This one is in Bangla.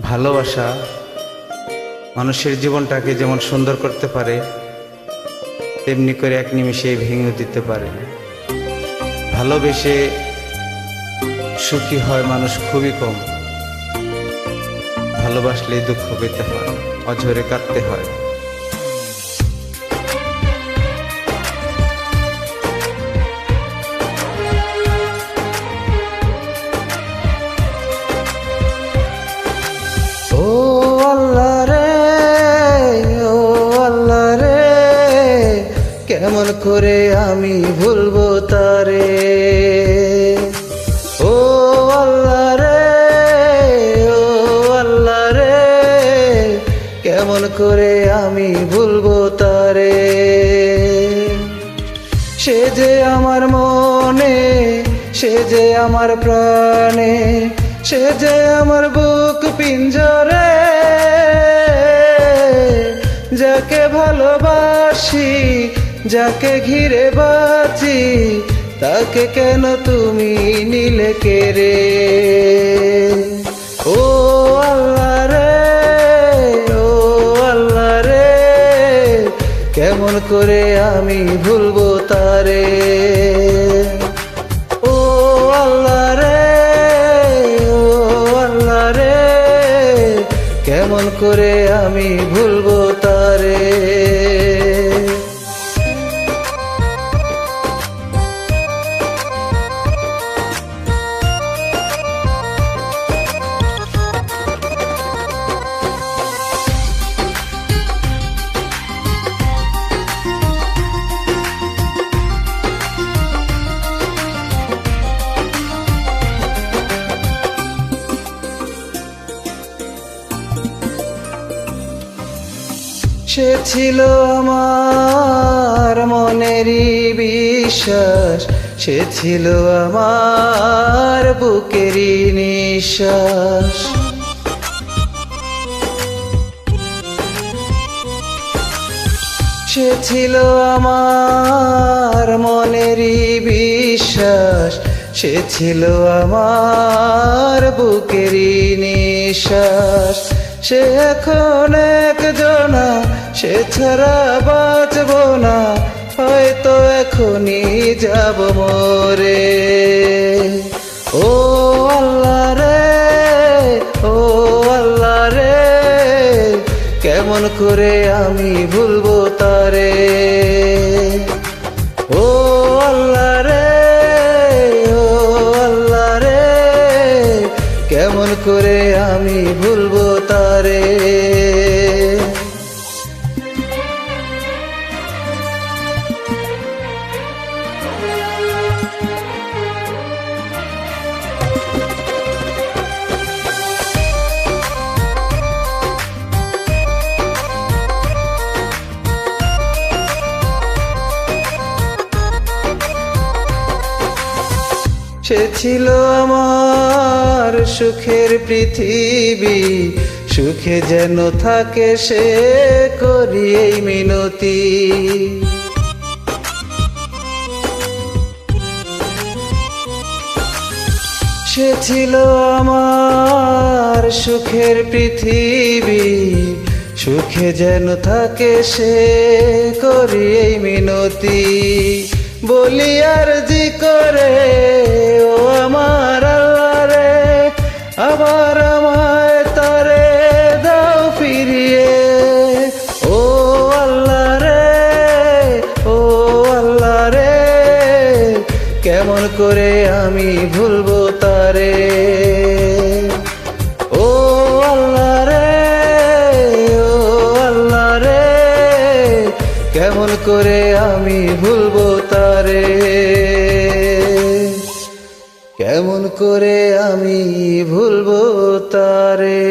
ভালোবাসা মানুষের জীবনটাকে যেমন সুন্দর করতে পারে, তেমনি করে এক নিমিষে ভেঙে দিতে পারে। ভালোবেসে সুখী হয় মানুষ খুবই কম। ভালোবাসলেই দুঃখ পেতে হয়, অঝরে কাঁদতে হয়। করে আমি ভুলবো তারে। ও আল্লাহ রে, ও আল্লাহ রে, কেমন করে আমি ভুলবো তারে। সে যে আমার মনে, সে যে আমার প্রাণে, সে যে আমার বুক পিঞ্জরে, যাকে ভালোবাসি যাকে ঘিরে বাঁচি, তাকে কেন তুমি নিলে কেড়ে ও আল্লাহ রে, ও আল্লাহ রে, কেমন করে আমি ভুলবো তারে? ও আল্লাহ রে, ও আল্লাহ রে, কেমন করে আমি ভুলবো তারে? সে ছিল আমার মনেরই বিশ্বাস। সে ছিল আমার বুকেরই নিঃশ্বাস। সে ছিল আমার মনেরই বিশ্বাস। সে ছিল আমার বুকেরই নিঃশ্বাস। সে এখন একজনা সে ছাড়া বাঁচব না, হয়তো এখনই যাব মরে। ও আল্লাহ রে, ও আল্লাহ রে, কেমন করে আমি ভুলবো তারে? ও আল্লাহ রে, ও আল্লাহ রে, কেমন করে আমি ভুলবো তারে? সে ছিল আমার সুখের পৃথিবী। সুখে যেন থাকে সে করি এই মিনতি। সে ছিল আমার সুখের পৃথিবী। সুখে যেন থাকে সে করি এই মিনতি। বলি আর জি করে আবার আমায় তারে দাও ফিরিয়ে। ও আল্লাহ রে, ও আল্লাহ রে, কেমন করে আমি ভুলবো তারে? ও রে ও রে, কেমন করে আমি ভুলবো তারে? কেমন করে আমি ভুলবো তারে?